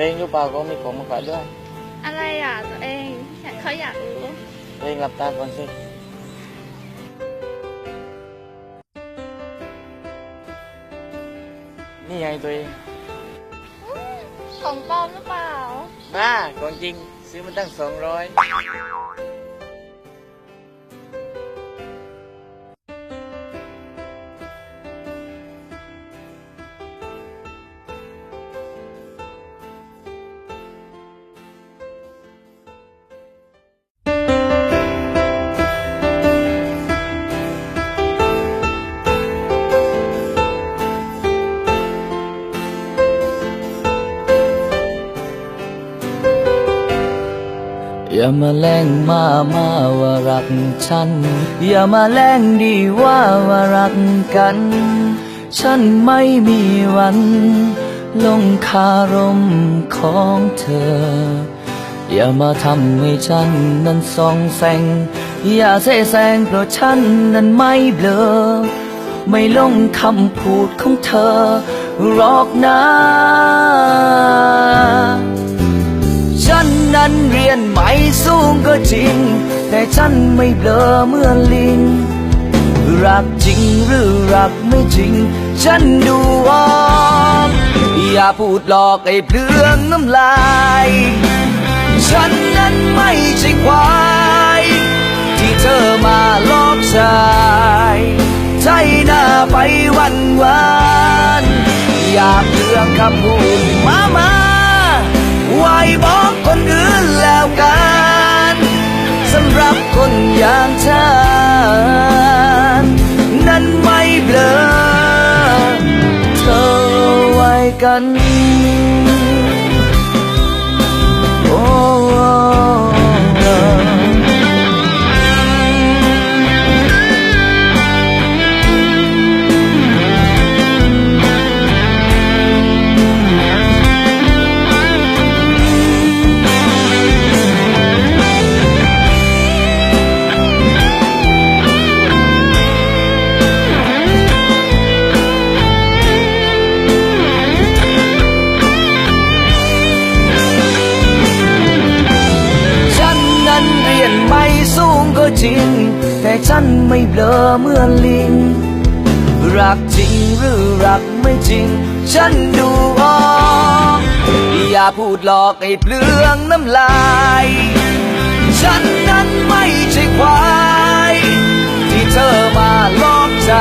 ตัวเองรู้เปล่าเขามีของมาฝากด้วยอะไรอะตัวเองเขาอยากรู้ตัวเองหลับตาก่อนสินี่ไงตัวเองของปลอมหรือเปล่า บ้าของจริงซื้อมาตั้งสองร้อย อย่ามาแล้งมามาว่ารักฉัน อย่ามาแล้งดีว่าว่ารักกัน ฉันไม่มีวัน ลงคารมของเธอ อย่ามาทำให้ฉันนั้นส่องแสง อย่าเสแสร้งเพราะฉันนั้นไม่เบลอ ไม่ลงคำพูดของเธอหรอกนะ ฉันนั้นเรียนไม่สูงก็จริง แต่ฉันไม่เบลอเมื่อลิง รักจริงหรือรักไม่จริง ฉันดูออกอย่าพูดหลอกไอ้เปลืองน้ำลาย ฉันนั้นไม่ใช่ควาย ที่เธอมาลอบชายใจหน้าไปวันวาน อย่าเปลืองคำพูดมามา ไปบอกคนอื่นแล้วกันสำหรับคนอย่างฉันนั้นไม่เบลอเธอไว้กัน จริง แต่ฉันไม่เบลอเมื่อลิง รักจริงหรือรักไม่จริง ฉันดูออกอย่าพูดหลอกไอ้เปลืองน้ำลาย ฉันนั้นไม่ใช่ควาย ที่เธอมาลอบใจ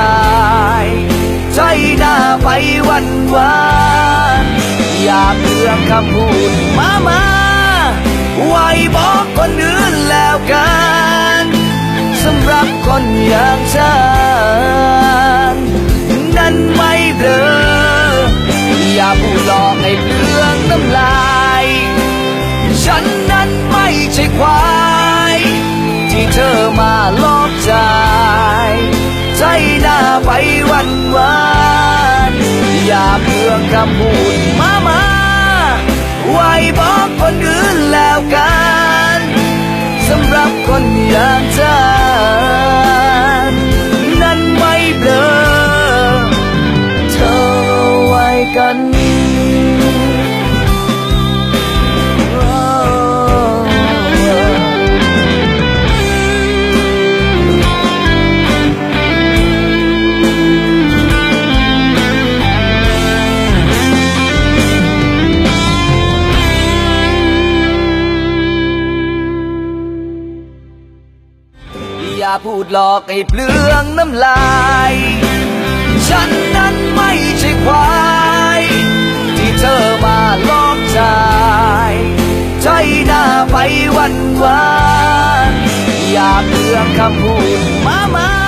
ใจหน้าไปวันวานอย่าเปลืองคำพูดมามาไว้บอกคนอื่นแล้วกัน สำหรับคนอย่างฉันนั้นไม่เบลออย่าพูดหลอกให้เปลืองน้ำลาย ฉันนั้นไม่ใช่ควายที่เธอมาลอบใจ ใจหน้าไปวันวานอย่าเปลืองคำพู อย่าพูดหลอกให้เปลืองน้ำลาย ฉันนั้นไม่ใช่ควาย ที่เธอมาลอกใจใจหน้าไปวันวานอย่าเปลืองคำพูดมามา